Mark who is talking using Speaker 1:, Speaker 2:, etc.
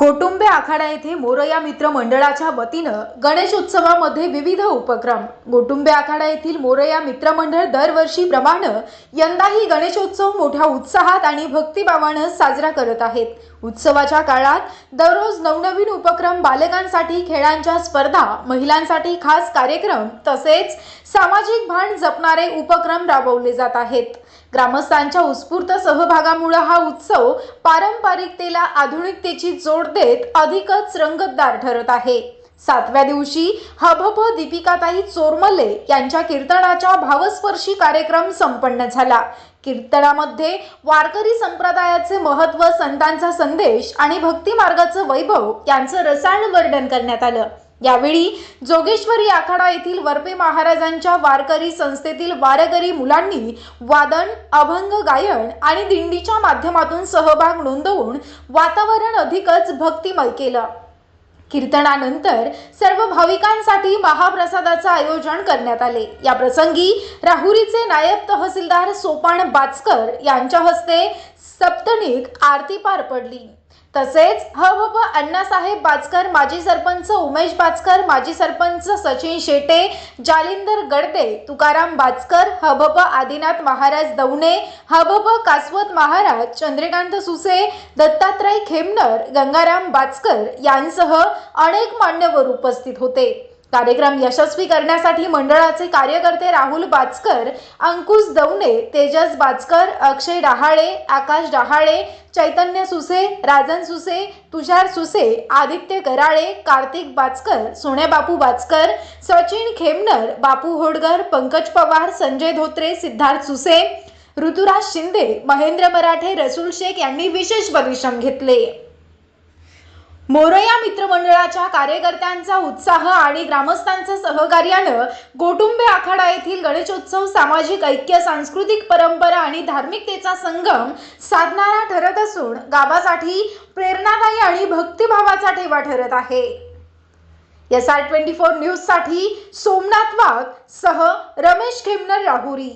Speaker 1: गोटुंबे आखाडा येथे मोरया मित्र मंडळाच्या वतीनं गणेश उत्सवामध्ये विविध उपक्रम. गोटुंबे आखाडा येथील मोरया मित्र मंडळ दरवर्षीप्रमाणे यंदाही गणेशोत्सव मोठ्या उत्साहात आणि भक्तिभावानं साजरा करत आहेत. उत्सवाच्या काळात दररोज नवनवीन उपक्रम बालकांसाठी खेळांच्या स्पर्धा महिलांसाठी खास कार्यक्रम तसेच सामाजिक भान जपणारे उपक्रम राबवले जात आहेत. ग्रामस्थांच्या उत्स्फूर्त सहभागामुळे हा उत्सव पारंपरिकतेला आधुनिकतेची जोड देत अधिकच रंगतदार ठरत आहे. सातव्या दिवशी हभप दीपिकाताई चोरमले यांच्या कीर्तनाच्या भावस्पर्शी कार्यक्रम संपन्न झाला. कीर्तनामध्ये वारकरी संप्रदायाचे महत्त्व संतांचा संदेश आणि भक्ती मार्गाचं वैभव यांचं रसाळ वर्णन करण्यात आलं. यावेळी जोगेश्वरी आखाडा येथील वरपे महाराजांच्या वारकरी संस्थेतील वारकरी मुलांनी वादन अभंग गायन आणि दिंडीच्या माध्यमातून सहभाग नोंदवून वातावरण अधिकच भक्तिमय केलं. कीर्तनानंतर सर्व भाविकांसाठी महाप्रसादाचं आयोजन करण्यात आले. या प्रसंगी राहुरीचे नायब तहसीलदार सोपान बाचकर यांच्या हस्ते सप्तनिक आरती पार पडली. तसेच ह हबब अण्णासाहेब बाचकर माजी सरपंच उमेश बाचकर माजी सरपंच सचिन शेटे जालिंदर गडदे तुकाराम बाचकर हबब आदिनाथ महाराज दौणे हबब कासवत महाराज चंद्रकांत सुसे दत्तात्रय खेमनर गंगाराम बाचकर यांसह अनेक मान्यवर उपस्थित होते. कार्यक्रम यशस्वी करण्यासाठी मंडळाचे कार्यकर्ते राहुल बाचकर अंकुश दवणे तेजस बाचकर अक्षय डहाळे आकाश डहाळे चैतन्य सुसे राजन सुसे तुषार सुसे आदित्य कराळे कार्तिक बाचकर सोन्या बापू बाचकर सचिन खेमनर बापू होडगर पंकज पवार संजय धोत्रे सिद्धार्थ सुसे ऋतुराज शिंदे महेंद्र मराठे रसूल शेख यांनी विशेष परिश्रम घेतले. मोरया मित्रमंडळाच्या कार्यकर्त्यांचा उत्साह आणि ग्रामस्थांचं सहकार्यानं गोटुंबे आखाडा येथील गणेशोत्सव सामाजिक ऐक्य सांस्कृतिक परंपरा आणि धार्मिकतेचा संगम साधणारा ठरत असून गावासाठी प्रेरणादायी आणि भक्तिभावाचा ठेवा ठरत आहे. एस आर ट्वेंटी फोर न्यूजसाठी सोमनाथ वाघ सह रमेश खेमनर राहुरी.